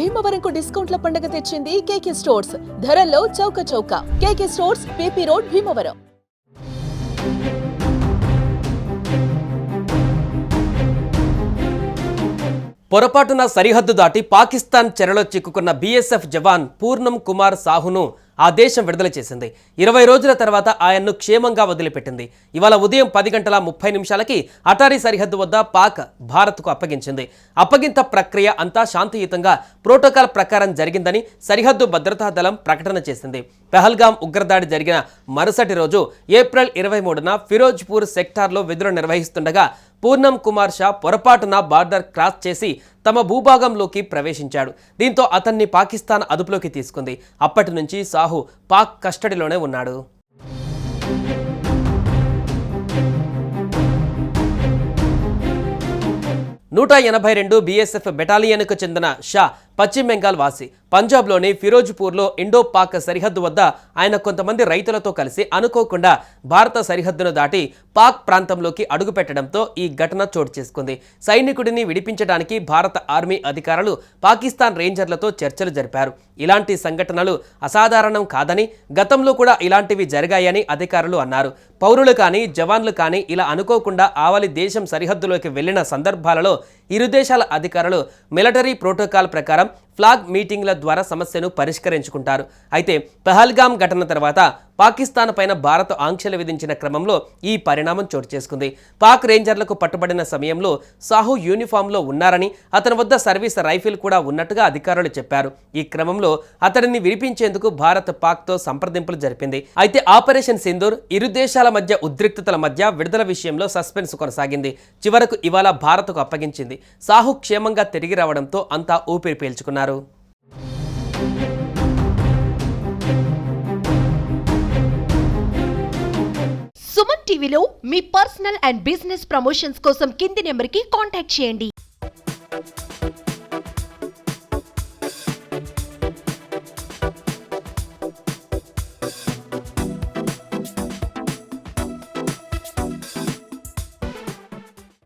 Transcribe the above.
భీమవరంకు డిస్కౌంట్ల పండుగ తెచ్చింది కేకే స్టోర్స్. ధరల్లో చౌక చౌక. KK stores PP road Bhimavaram. పొరపాటున సరిహద్దు దాటి పాకిస్తాన్ చెరలో చిక్కుకున్న బీఎస్ఎఫ్ జవాన్ పూర్ణం కుమార్ సాహును ఆ దేశం విడుదల చేసింది. ఇరవై రోజుల తర్వాత ఆయన్ను క్షేమంగా వదిలిపెట్టింది. ఇవాళ ఉదయం పది గంటల ముప్పై నిమిషాలకి అటారీ సరిహద్దు వద్ద పాక్ భారత్కు అప్పగించింది. అప్పగింత ప్రక్రియ అంతా శాంతియుతంగా ప్రోటోకాల్ ప్రకారం జరిగిందని సరిహద్దు భద్రతా దళం ప్రకటన చేసింది. పెహల్గాం ఉగ్రదాడి జరిగిన మరుసటి రోజు ఏప్రిల్ ఇరవై మూడున ఫిరోజ్పూర్ సెక్టార్లో విధులు నిర్వహిస్తుండగా పూర్ణం కుమార్ షా పొరపాటున బార్డర్ క్రాస్ చేసి తమ భూభాగంలోకి ప్రవేశించాడు. దీంతో అతన్ని పాకిస్తాన్ అదుపులోకి తీసుకుంది. అప్పటి నుంచి సాహు పాక్ కస్టడీలోనే ఉన్నాడు. నూట ఎనభై రెండు బీఎస్ఎఫ్ బెటాలియన్కు చెందిన షా పశ్చిమ బెంగాల్ వాసి. పంజాబ్లోని ఫిరోజ్పూర్లో ఇండో పాక్ సరిహద్దు వద్ద ఆయన కొంతమంది రైతులతో కలిసి అనుకోకుండా భారత సరిహద్దును దాటి పాక్ ప్రాంతంలోకి అడుగుపెట్టడంతో ఈ ఘటన చోటు చేసుకుంది. సైనికుడిని విడిపించడానికి భారత ఆర్మీ అధికారులు పాకిస్తాన్ రేంజర్లతో చర్చలు జరిపారు. ఇలాంటి సంఘటనలు అసాధారణం కాదని గతంలో కూడా ఇలాంటివి జరిగాయని అధికారులు అన్నారు. పౌరులు కానీ జవాన్లు కానీ ఇలా అనుకోకుండా ఆవలి దేశం సరిహద్దులోకి వెళ్ళిన సందర్భాలలో ఇరు దేశాల అధికారులు మిలిటరీ ప్రోటోకాల్ ప్రకారం ఫ్లాగ్ మీటింగ్ల ద్వారా సమస్యను పరిష్కరించుకుంటారు. అయితే పెహల్గామ్ ఘటన తర్వాత పాకిస్తాన్ పైన భారత్ ఆంక్షలు విధించిన క్రమంలో ఈ పరిణామం చోటు చేసుకుంది. పాక్ రేంజర్లకు పట్టుబడిన సమయంలో సాహు యూనిఫామ్లో ఉన్నారని అతని వద్ద సర్వీస్ రైఫిల్ కూడా ఉన్నట్టుగా అధికారులు చెప్పారు. ఈ క్రమంలో అతడిని విడిపించేందుకు భారత్ పాక్తో సంప్రదింపులు జరిపింది. అయితే ఆపరేషన్ సింధూర్ ఇరు దేశాల మధ్య ఉద్రిక్తతల మధ్య విడుదల విషయంలో సస్పెన్స్ కొనసాగింది. చివరకు ఇవాళ భారత్కు అప్పగించింది. సాహు క్షేమంగా తిరిగి రావడంతో అంతా ఊపిరి పీల్చుకున్నారు. సుమన్ టీవీలో మీ పర్సనల్ అండ్ బిజినెస్ ప్రమోషన్స్ కోసం కింది నెంబర్కి కాంటాక్ట్ చేయండి.